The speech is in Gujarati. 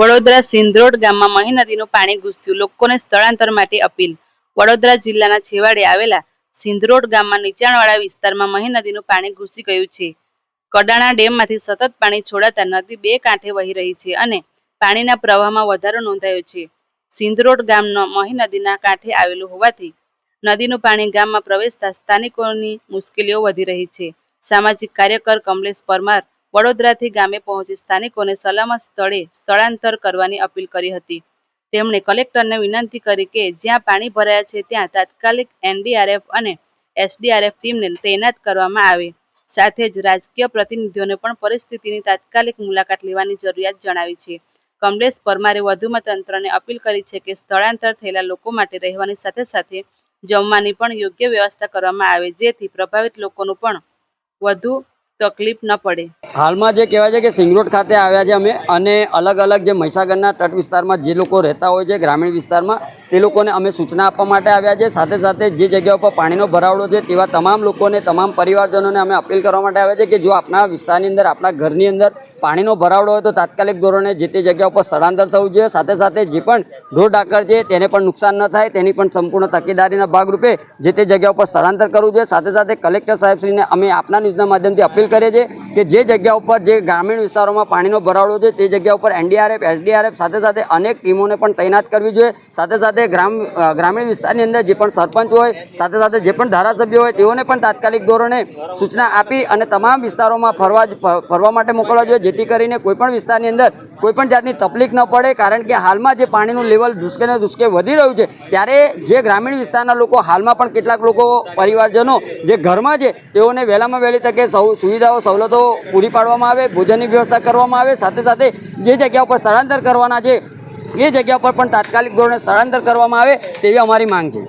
વડોદરા સિંધરોડ ગામમાં મહી નદીનું પાણી ઘૂસ્યું. લોકોને સ્થળાંતર માટે અપીલ. વડોદરા જિલ્લાના છેવાડે આવેલા સિંધરોડ ગામમાં નીચાણવાળા વિસ્તારમાં મહી નદીનું પાણી ઘૂસી ગયું છે. કડાણા ડેમમાંથી સતત પાણી છોડાતા નદી બે કાંઠે વહી રહી છે અને પાણીના પ્રવાહમાં વધારો નોંધાયો છે. સિંધરોડ ગામનો મહી નદીના કાંઠે આવેલું હોવાથી નદીનું પાણી ગામમાં પ્રવેશતા સ્થાનિકોની મુશ્કેલીઓ વધી રહી છે. સામાજિક કાર્યકર કમલેશ પરમાર વડોદરાથી ગામે પહોંચી સ્થાનિકોને સલામત સ્થળે સ્થળાંતર કરવાની અપીલ કરી હતી. તેમણે કલેક્ટરને વિનંતી કરી કે જ્યાં પાણી ભરાયા છે ત્યાં તાત્કાલિક એનડીઆરએફ અને એસડીઆરએફ ટીમને તૈનાત કરવામાં આવે. સાથે જ રાજકીય પ્રતિનિધિઓને પણ પરિસ્થિતિની તાત્કાલિક મુલાકાત લેવાની જરૂરિયાત જણાવી છે. કમલેશ પરમારે વધુમાં તંત્રને અપીલ કરી છે કે સ્થળાંતર થયેલા લોકો માટે રહેવાની સાથે સાથે જમવાની પણ યોગ્ય વ્યવસ્થા કરવામાં આવે, જેથી પ્રભાવિત લોકોનું પણ વધુ તકલીફ ન પડે. હાલમાં જે કહેવાય છે કે સિંગરોડ ખાતે આવ્યા છે અમે અને અલગ અલગ જે મહીસાગરના તટ વિસ્તારમાં જે લોકો રહેતા હોય છે ગ્રામીણ વિસ્તારમાં, તે લોકોને અમે સૂચના આપવા માટે આવ્યા છે. સાથે સાથે જે જગ્યા ઉપર પાણીનો ભરાવડો છે, તેવા તમામ લોકોને, તમામ પરિવારજનોને અમે અપીલ કરવા માટે આવ્યા છે કે જો આપણા વિસ્તારની અંદર આપણા ઘરની અંદર પાણીનો ભરાવડો હોય તો તાત્કાલિક ધોરણે જે તે જગ્યા ઉપર સ્થળાંતર થવું જોઈએ. સાથે સાથે જે પણ ઢોર ડાકર છે, તેને પણ નુકસાન ન થાય, તેની પણ સંપૂર્ણ તકેદારીના ભાગરૂપે જે તે જગ્યા ઉપર સ્થળાંતર કરવું જોઈએ. સાથે સાથે કલેક્ટર સાહેબશ્રીને અમે આપના ન્યૂઝના માધ્યમથી અપીલ કરીએ છીએ કે જે ઉપર જે ગ્રામીણ વિસ્તારોમાં પાણીનો ભરાવડો છે, તે જગ્યા ઉપર એનડીઆરએફ, એસડીઆરએફ સાથે સાથે અનેક ટીમોને પણ તૈનાત કરવી જોઈએ. સાથે સાથે ગ્રામ ગ્રામીણ વિસ્તારની અંદર જે પણ સરપંચ હોય, સાથે સાથે જે પણ ધારાસભ્યો હોય, તેઓને પણ તાત્કાલિક ધોરણે સૂચના આપી અને તમામ વિસ્તારોમાં ફરવા ફરવા માટે મોકલવા જોઈએ, જેથી કરીને કોઈપણ વિસ્તારની અંદર કોઈપણ જાતની તકલીફ ન પડે. કારણ કે હાલમાં જે પાણીનું લેવલ ધુસકે ને ધુસકે વધી રહ્યું છે, ત્યારે જે ગ્રામીણ વિસ્તારના લોકો, હાલમાં પણ કેટલાક લોકો પરિવારજનો જે ઘરમાં છે, તેઓને વહેલામાં વહેલી તકે સૌ સુવિધાઓ, સવલતો પૂરી પાડવામાં આવે, ભોજનની વ્યવસ્થા કરવામાં આવે, સાથે સાથે જે જગ્યા ઉપર સ્થળાંતર કરવાના છે, એ જગ્યા પર પણ તાત્કાલિક ધોરણે સ્થળાંતર કરવામાં આવે તેવી અમારી માંગ છે.